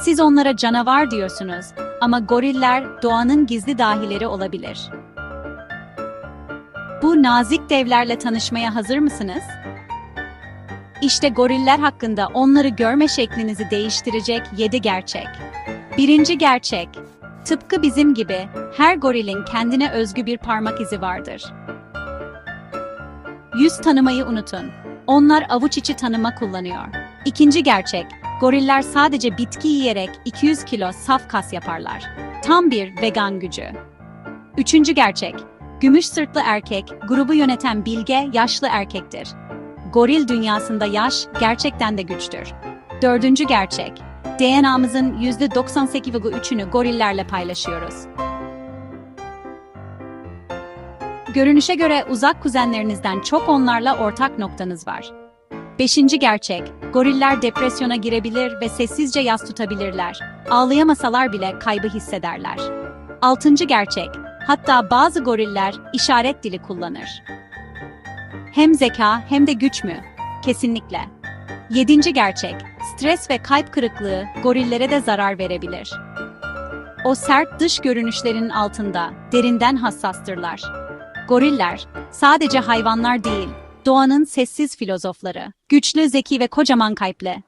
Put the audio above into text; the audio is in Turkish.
Siz onlara canavar diyorsunuz ama goriller doğanın gizli dahileri olabilir. Bu nazik devlerle tanışmaya hazır mısınız? İşte goriller hakkında onları görme şeklinizi değiştirecek 7 gerçek. Birinci gerçek. Tıpkı bizim gibi her gorilin kendine özgü bir parmak izi vardır. Yüz tanımayı unutun. Onlar avuç içi tanıma kullanıyor. İkinci gerçek. Goriller sadece bitki yiyerek 200 kilo saf kas yaparlar. Tam bir vegan gücü. Üçüncü gerçek. Gümüş sırtlı erkek, grubu yöneten bilge, yaşlı erkektir. Goril dünyasında yaş gerçekten de güçtür. Dördüncü gerçek. DNA'mızın %98,3'ünü gorillerle paylaşıyoruz. Görünüşe göre uzak kuzenlerinizden çok onlarla ortak noktanız var. Beşinci gerçek, goriller depresyona girebilir ve sessizce yas tutabilirler. Ağlayamasalar bile kaybı hissederler. Altıncı gerçek, hatta bazı goriller işaret dili kullanır. Hem zeka hem de güç mü? Kesinlikle. Yedinci gerçek, stres ve kalp kırıklığı gorillere de zarar verebilir. O sert dış görünüşlerin altında derinden hassastırlar. Goriller sadece hayvanlar değil, doğanın sessiz filozofları. Güçlü, zeki ve kocaman kalpli.